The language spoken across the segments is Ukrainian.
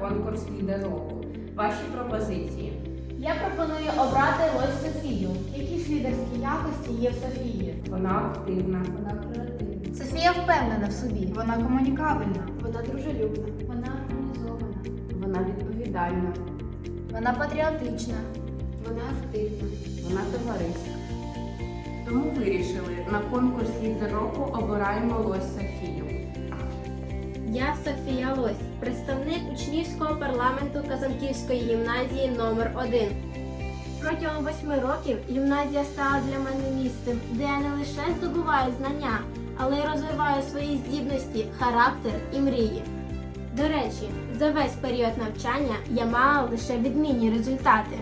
конкурс лідер року. Ваші пропозиції. Я пропоную обрати ось Софію. Які ж лідерські якості є в Софії? Вона активна, Вона креативна. Софія впевнена в собі. Вона комунікабельна. Вона дружелюбна. Вона організована. вона відповідальна, Вона патріотична. Вона активна. вона товариська. Тому вирішили на конкурс лідер року обираємо Лось Софію. Я Софія Лось, представник учнівського парламенту Казанківської гімназії номер 1 Протягом восьми років гімназія стала для мене місцем, де я не лише здобуваю знання, але й розвиваю свої здібності, характер і мрії. До речі, за весь період навчання я мала лише відмінні результати.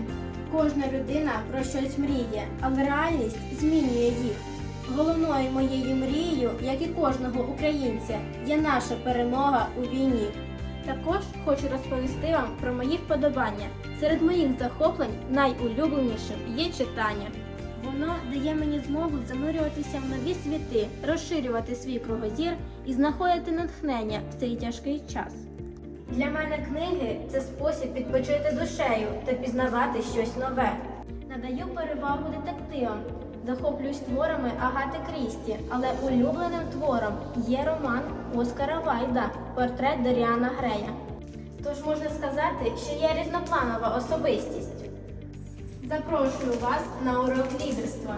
Кожна людина про щось мріє, але реальність змінює їх. Головною моєю мрією, як і кожного українця, є наша перемога у війні. Також хочу розповісти вам про мої вподобання. Серед моїх захоплень найулюбленішим є читання. Воно дає мені змогу занурюватися в нові світи, розширювати свій кругозір і знаходити натхнення в цей тяжкий час. Для мене книги це спосіб відпочити душею та пізнавати щось нове. Надаю перевагу детективам. Захоплююсь творами Агати Крісті, але улюбленим твором є роман Оскара Вайда Портрет Доріана Грея. Тож можна сказати, що я різнопланова особистість. Запрошую вас на урок лідерства.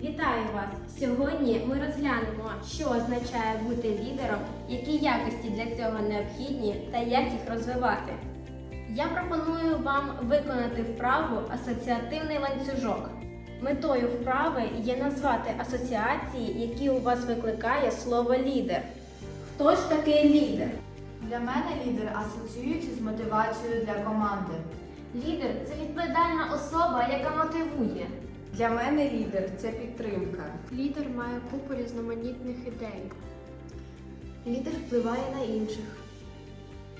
Вітаю вас! Сьогодні ми розглянемо, що означає бути лідером, які якості для цього необхідні та як їх розвивати. Я пропоную вам виконати вправу асоціативний ланцюжок. Метою вправи є назвати асоціації, які у вас викликає слово лідер. Хто ж такий лідер? Для мене лідер асоціюється з мотивацією для команди. Лідер це відповідальна особа, яка мотивує. Для мене лідер це підтримка. Лідер має купу різноманітних ідей. Лідер впливає на інших.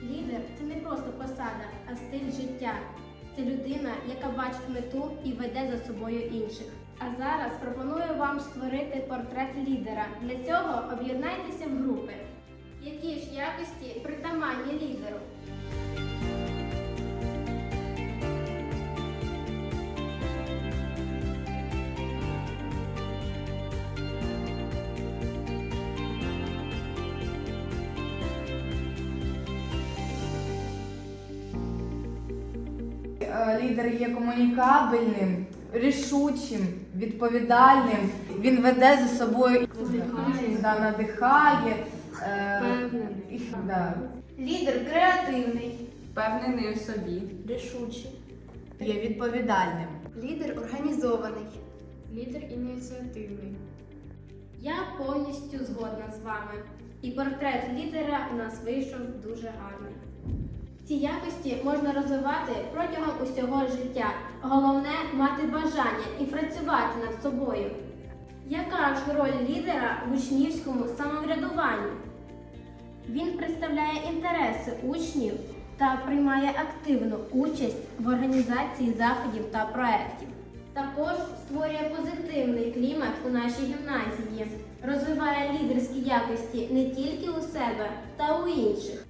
Лідер це не просто посада, а стиль життя. Це людина, яка бачить мету і веде за собою інших. А зараз пропоную вам створити портрет лідера. Для цього об'єднайтеся в групи. Які ж якості притаманні лідеру? Лідер є комунікабельним, рішучим, відповідальним. Він веде за собою Надихає. да, надихає. е, і- да. Лідер креативний. Впевнений у собі. Рішучий. Є відповідальним. Лідер організований. Лідер ініціативний. Я повністю згодна з вами. І портрет лідера у нас вийшов дуже гарний. Ці якості можна розвивати протягом усього життя. Головне мати бажання і працювати над собою. Яка ж роль лідера в учнівському самоврядуванні? Він представляє інтереси учнів та приймає активну участь в організації заходів та проєктів. Також створює позитивний клімат у нашій гімназії, розвиває лідерські якості не тільки у себе та у інших.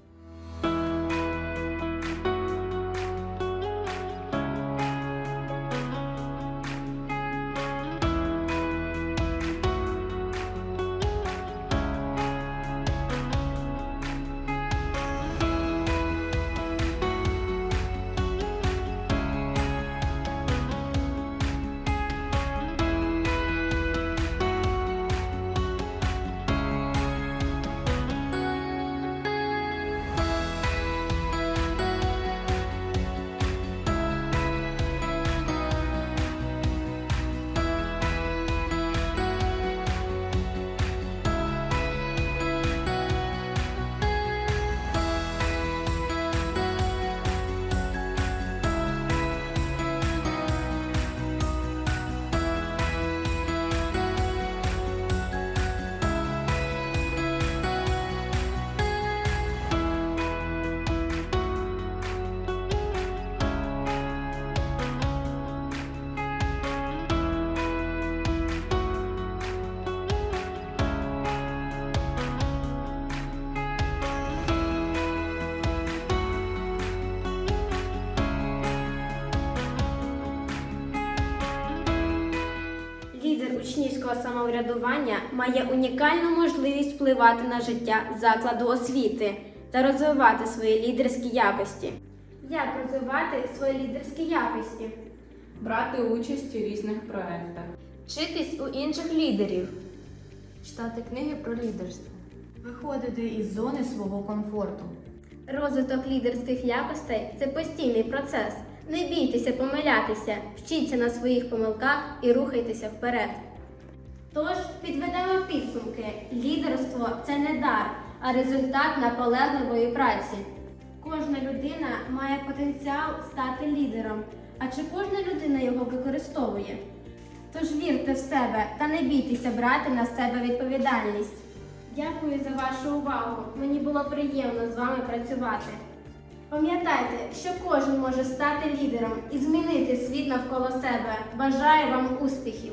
Самоврядування має унікальну можливість впливати на життя закладу освіти та розвивати свої лідерські якості. Як розвивати свої лідерські якості? Брати участь у різних проєктах. Вчитись у інших лідерів. Читати книги про лідерство. Виходити із зони свого комфорту. Розвиток лідерських якостей це постійний процес. Не бійтеся помилятися, вчіться на своїх помилках і рухайтеся вперед. Тож підведемо підсумки: лідерство це не дар, а результат наполегливої праці. Кожна людина має потенціал стати лідером, а чи кожна людина його використовує? Тож вірте в себе та не бійтеся брати на себе відповідальність. Дякую за вашу увагу. Мені було приємно з вами працювати. Пам'ятайте, що кожен може стати лідером і змінити світ навколо себе. Бажаю вам успіхів!